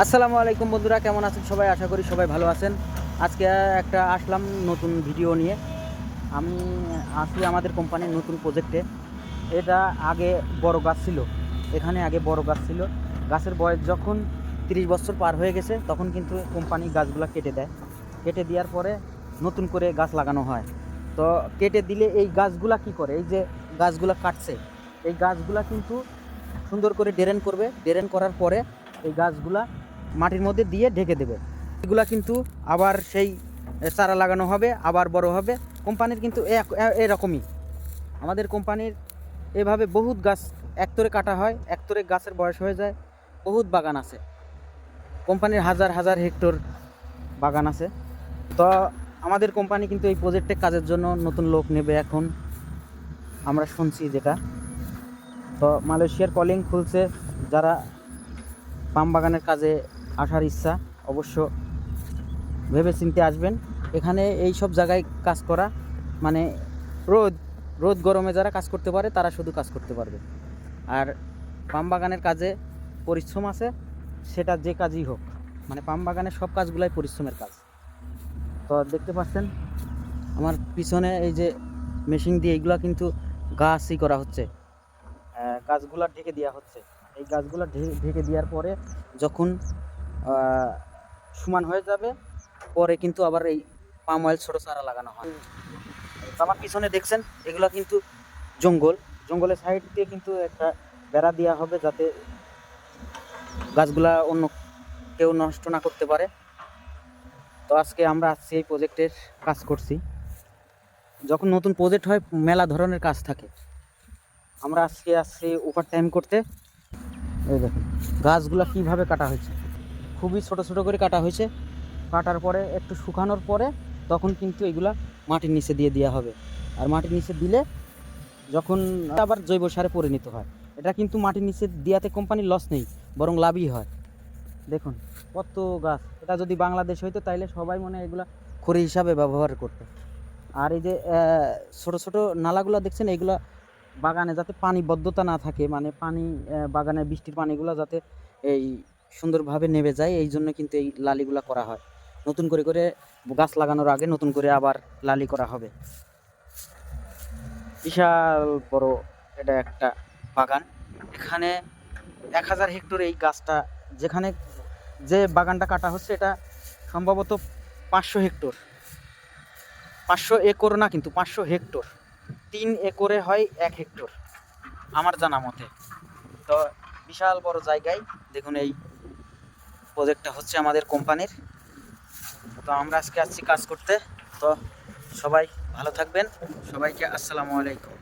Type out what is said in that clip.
আসসালামু আলাইকুম বন্ধুরা, কেমন আছেন সবাই? আশা করি সবাই ভালো আছেন। আজকে একটা আসলাম নতুন ভিডিও নিয়ে। আমি আসি আমাদের কোম্পানির নতুন প্রজেক্টে এটা আগে বড় গাছ ছিল। এখানে আগে বড় গাছ ছিল। গাছের বয়স যখন তিরিশ বছর পার হয়ে গেছে, তখন কিন্তু কোম্পানি গাছগুলো কেটে দেয়। কেটে দেওয়ার পরে নতুন করে গাছ লাগানো হয়। তো কেটে দিলে এই গাছগুলা কি করে? এই যে গাছগুলা কাটছে, এই গাছগুলা কিন্তু সুন্দর করে ড্রেন করবে। ড্রেন করার পরে এই গাছগুলা মাটির মধ্যে দিয়ে ঢেকে দেবে। এগুলা কিন্তু আবার সেই চারা লাগানো হবে, আবার বড় হবে। কোম্পানির কিন্তু এরকমই। আমাদের কোম্পানির এভাবে বহুত গাছ একতরে কাটা হয়, একতরে গাছের বয়স হয়ে যায়, বহুত বাগান আছে। কোম্পানির হাজার হাজার হেক্টর বাগান আছে। তো আমাদের কোম্পানি কিন্তু এই প্রজেক্টে কাজের জন্য নতুন লোক নেবে এখন। আমরা শুনছি যেটা। তো মালয়েশিয়ার কলিং খুলছে, যারা পাম বাগানের কাজে আসার ইচ্ছা, অবশ্য ভেবে চিনতে আসবেন। এখানে এই সব জায়গায় কাজ করা মানে রোদ রোদ গরমে যারা কাজ করতে পারে, তারা শুধু কাজ করতে পারবে। আর পাম বাগানের কাজে পরিশ্রম আছে, সেটা যে কাজই হোক। মানে পাম বাগানের সব কাজগুলাই পরিশ্রমের কাজ। তো দেখতে পাচ্ছেন, আমার পিছনে এই যে মেশিন দিয়ে এইগুলা কিন্তু গাছই করা হচ্ছে। গাছগুলা ঢেকে দেওয়া হচ্ছে। এই গাছগুলো ঢেকে দেওয়ার পরে যখন সমান হয়ে যাবে। পরে কিন্তু আবার এই পাম অয়েল ছোটো চারা লাগানো হয়। আমার পিছনে দেখছেন, এগুলো কিন্তু জঙ্গল। জঙ্গলের সাইড দিয়ে কিন্তু একটা বেড়া দেওয়া হবে যাতে গাছগুলা অন্য কেউ নষ্ট না করতে পারে। তো আজকে আমরা আসছি এই প্রজেক্টের কাজ করছি। যখন নতুন প্রজেক্ট হয়, মেলা ধরনের কাজ থাকে। আমরা আজকে আসছি ওভার টাইম করতে এই দেখুন, গাছগুলো কীভাবে কাটা হয়েছে। খুবই ছোট ছোট করে কাটা হয়েছে। কাটার পরে একটু শুকানোর পরে তখন কিন্তু এগুলা মাটির নিচে দিয়ে দেওয়া হবে। আর মাটির নিচে দিলে যখন আবার জৈব সারে পরিণত হয়। এটা কিন্তু মাটির নিচে দেওয়াতে কোম্পানির লস নেই, বরং লাভই হয়। দেখুন, কত গাছ। এটা যদি বাংলাদেশ হইতো তাইলে সবাই মনে এগুলা খড়ি হিসাবে ব্যবহার করতো। আর এই যে ছোট ছোট নালাগুলো দেখছেন, এগুলা বাগানে যাতে পানি বদ্ধতা না থাকে মানে পানি বাগানে বৃষ্টির পানিগুলো যাতে এই সুন্দরভাবে নেমে যায়, এই জন্য কিন্তু এই লালিগুলো করা হয়। নতুন করে করে গাছ লাগানোর আগে নতুন করে আবার লালি করা হবে। বিশাল বড় এটা একটা বাগান। এখানে এক হাজার হেক্টর এই গাছটা, যেখানে যে বাগানটা কাটা হচ্ছে এটা সম্ভবত পাঁচশো হেক্টর। পাঁচশো একর না কিন্তু পাঁচশো হেক্টর। তিন একরে হয় এক হেক্টর, আমার জানা মতে। তো বিশাল বড় জায়গায় দেখুন এই প্রজেক্টটা হচ্ছে আমাদের কোম্পানির। তো আমরা আজকে আসছি কাজ করতে। তো সবাই ভালো থাকবেন। সবাইকে আসসালামু আলাইকুম।